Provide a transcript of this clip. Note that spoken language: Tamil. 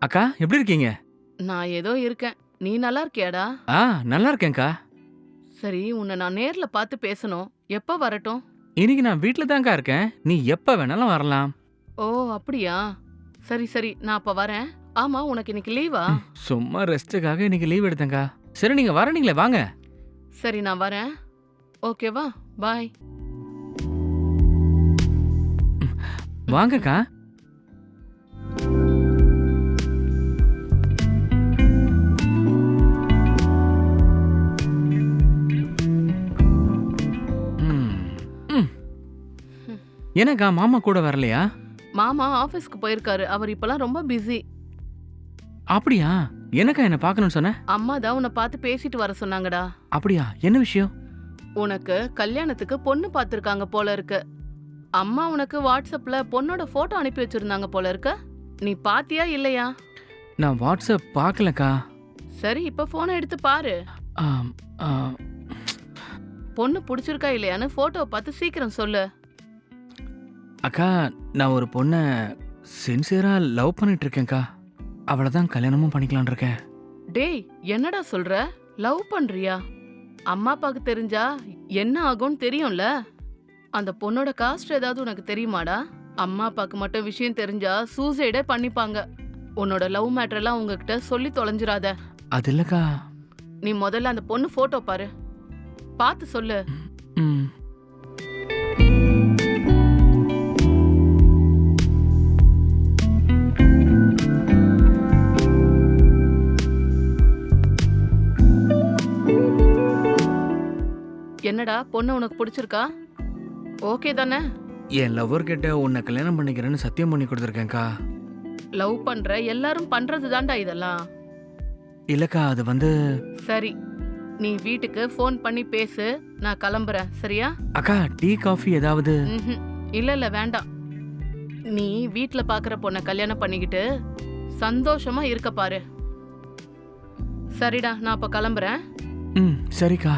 அக்கா எப்படி இருக்கீங்க? நான் ஏதோ இருக்கேன். நீ நல்லா இருக்கியாடா? ஆ நல்லா இருக்கேன்க்கா. சரி உன்னை நான் நேர்ல பார்த்து பேசணும். எப்ப வரட்டும்? இன்னைக்கு நான் வீட்ல தான்க்கா இருக்கேன். நீ எப்ப வேணாலும் வரலாம். ஓ அப்படியா? சரி சரி நான் அப்ப வரேன். ஆமா உனக்கு இன்னைக்கு லீவா? சும்மா ரெஸ்ட்டுக்காக இன்னைக்கு லீவ் எடுத்தேன்க்கா. சரி நீங்க வரீங்களே வாங்க. சரி நான் வரேன். ஓகேவா பாய். வாங்கக்கா. என்னக்கா மாமா கூட வரலையா? மாமா ஆபீஸ்க்கு போயிருக்காரு. அவர் இப்பலாம் ரொம்ப பிஸி. அப்படியா? என்னக்கா என்ன பார்க்கணும்னு சொன்ன? அம்மா தான் உன்னை பார்த்து பேசிட்டு வர சொன்னாங்கடா. அப்படியா? என்ன விஷயம்? உனக்கு கல்யாணத்துக்கு பொண்ணு பார்த்திருக்காங்க போல இருக்கு. அம்மா உனக்கு வாட்ஸ்அப்ல பொண்ணோட போட்டோ அனுப்பி வச்சிருந்தாங்க போல இருக்கு. நீ பாத்தியா இல்லையா? நான் வாட்ஸ்அப் பார்க்கலக்கா. சரி இப்ப போனை எடுத்து பாரு. ஆம், ஆ, பொண்ணு பிடிச்சிருக்கா இல்லையான்னு போட்டோ பார்த்து சீக்கிரம் சொல்லு. அக்கா நான் ஒரு பொண்ணை சின்சியரா லவ் பண்ணிட்டு இருக்கேன்க்கா அவளை தான் கல்யாணமும் பண்ணிக்கலாம்னு இருக்கேன் டேய் என்னடா சொல்ற? லவ் பண்றியா? அம்மா அப்பாவுக்கு தெரிஞ்சா என்ன ஆகும்னு தெரியும்ல? அந்த பொண்ணோட காஸ்ட் ஏதாவது உனக்கு தெரியுமாடா? அம்மா அப்பாவுக்கு மட்டும் விஷயம் தெரிஞ்சா சூசைடே பண்ணிப்பாங்க. உன்னோட லவ் மேட்டர்லாம் உங்ககிட்ட சொல்லி தொலைஞ்சிராத. அது இல்லக்கா. நீ முதல்ல அந்த பொண்ணு போட்டோ பாரு. பார்த்து சொல்லு. ம். என்னடா பொண்ணு உனக்கு பிடிச்சிருக்கா? ஓகே தானே? என் லவ்வர் கிட்ட உன்னை கல்யாணம் பண்ணிக்கிறேன்னு சத்தியம் பண்ணி கொடுத்துருக்கேன்க்கா லவ் பண்ற எல்லாரும் பண்றது தான்டா இதெல்லாம். இல்லக்கா அது வந்து சரி நீ வீட்டுக்கு ஃபோன் பண்ணி பேசு நான் கிளம்புறேன் சரியா? அக்கா டீ காஃபி ஏதாவது? ம்ஹும். இல்ல இல்ல வேண்டாம். நீ வீட்ல பாக்குற பொண்ண கல்யாணம் பண்ணிக்கிட்டு சந்தோஷமா இருக்க பாரு. சரிடா நான் அப்ப கிளம்புறேன். ம் சரிக்கா.